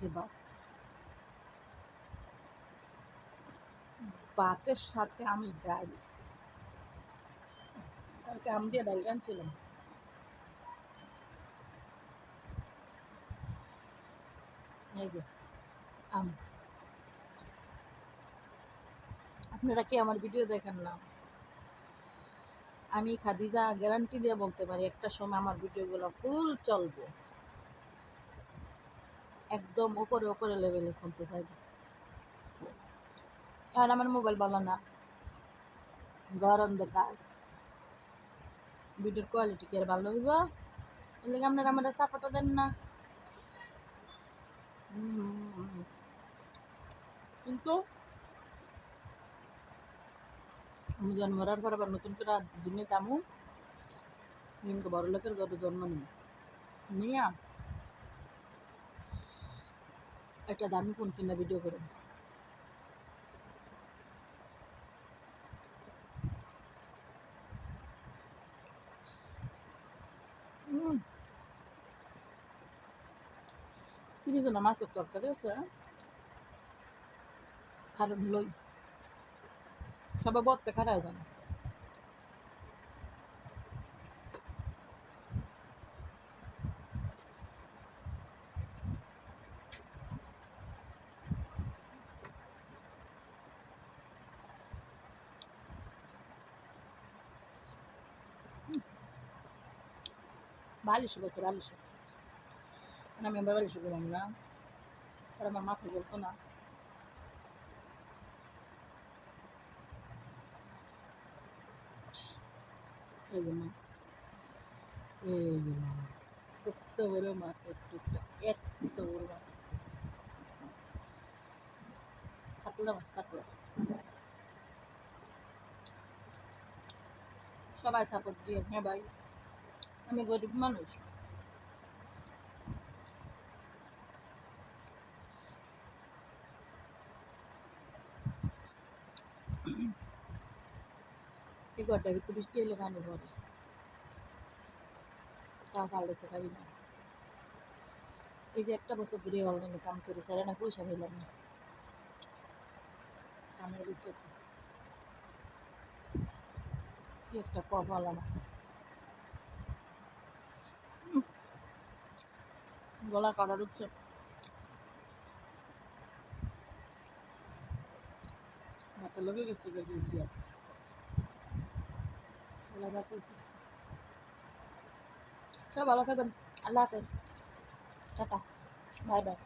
যে ভাত। ভাতের সাথে আমি ডাল। কালকে আম দিয়ে ডাল রাঁধছিলাম। এই যে আম। আপনারা কি আমার ভিডিও দেখেন না? আমি খাদিজা গ্যারান্টি দিয়ে বলতে পারি, একটা সময় আমার ভিডিওগুলো ফুল চলবে। একদম উপরে উপরে লেভেলে খুলতে চাইবে। আর আমার মোবাইল বলো না। ঘর অন্ধকার ভিডিওর কোয়ালিটি কি আর ভালো হইব? এর আপনারা আমার সাপোর্টও দেন না। কিন্তু আমি জন্মরার পর আবার নতুন করে দিনে দামু কিন্তু বড় লোকের ঘরে জন্ম নিই নিয়া। একটা দামি ফোন কিনা ভিডিও করে। কিনে তো মাছের তরকারি আছে কারণ লই। সবাই বলতে খারাপ জানে। বালিশ বলছে বালিশ আমি আবার বালিশ করলাম না আর আমার মাথা বলতো না এই যে মাছ এই যে মাছ কত বড় মাছের টুকরা এত বড় মাছ কাতলা মাছ কাতলা সবাই সাপোর্ট দিয়ে হ্যাঁ ভাই আমি গরিব মানুষ। ঘরটার ভিতরে বৃষ্টি এলে পানি পড়ে তা পাল্টাতে পারি না। এই যে একটা বছর ধরে অনলাইনে কাম করি স্যার না পয়সা পেলাম না। কামের ভিতরে একটা কপাল আমার। গলা কাটা ঢুকছে। মাথা লেগে গেছে গেছি। সব ভালো থাকবেন। আল্লাহ হাফেজ। টাটা। Bye bye.